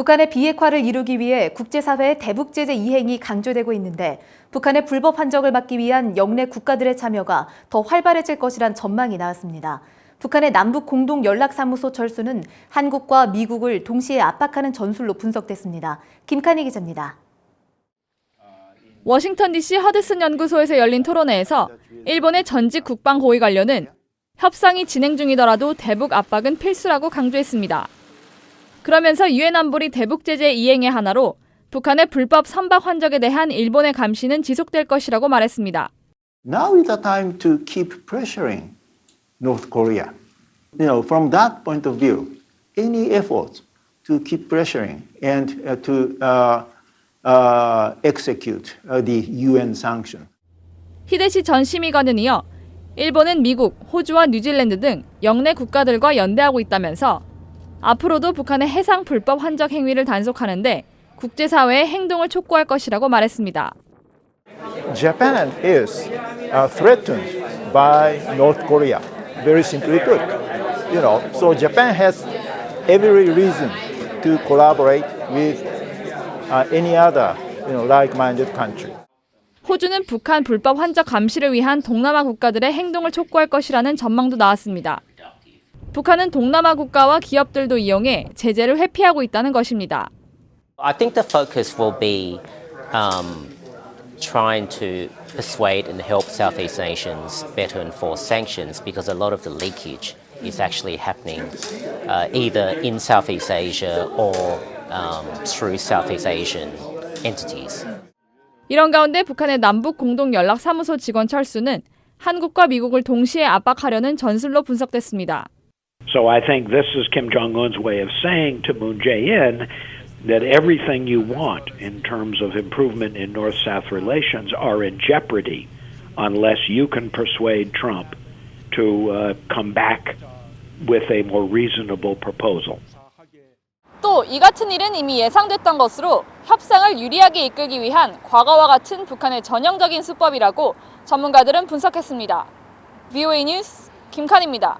북한의 비핵화를 이루기 위해 국제사회의 대북 제재 이행이 강조되고 있는데 북한의 불법 한적을 막기 위한 영내 국가들의 참여가 더 활발해질 것이란 전망이 나왔습니다. 북한의 남북 공동 연락사무소 철수는 한국과 미국을 동시에 압박하는 전술로 분석됐습니다. 김칸희 기자입니다. 워싱턴 DC 허드슨 연구소에서 열린 토론회에서 일본의 전직 국방 고위 관료는 협상이 진행 중이더라도 대북 압박은 필수라고 강조했습니다. 그러면서 유엔 안보리 대북 제재 이행의 하나로 북한의 불법 선박 환적에 대한 일본의 감시는 지속될 것이라고 말했습니다. Now is the time to keep pressuring North Korea. You know, from that point of view, any effort to keep pressuring and uh, to uh, uh, execute uh, the UN sanction. 히데시 전 심의관은 이어 일본은 미국, 호주와 뉴질랜드 등 영내 국가들과 연대하고 있다면서 앞으로도 북한의 해상 불법 환적 행위를 단속하는데 국제사회의 행동을 촉구할 것이라고 말했습니다. Japan is uh, threatened by North Korea. Very simply put, you know. So Japan has every reason to collaborate with uh, any other, you know, like-minded country. 호주는 북한 불법 환적 감시를 위한 동남아 국가들의 행동을 촉구할 것이라는 전망도 나왔습니다. 북한은 동남아 국가와 기업들도 이용해 제재를 회피하고 있다는 것입니다. I think the focus will be um, trying to persuade and help Southeast Asians better enforce sanctions because a lot of the leakage is actually happening uh, either in Southeast Asia or um, through Southeast Asian entities. 이런 가운데 북한의 남북 공동 연락 사무소 직원 철수는 한국과 미국을 동시에 압박하려는 전술로 분석됐습니다. So I think this is Kim Jong un's way of saying to Moon Jae in that everything you want in terms of improvement in North South relations are in jeopardy unless you can persuade Trump to uh, come back with a more reasonable proposal. 또 이 같은 일은 이미 예상됐던 것으로 협상을 유리하게 이끌기 위한 과거와 같은 북한의 전형적인 수법이라고 전문가들은 분석했습니다. VOA 뉴스 김칸입니다.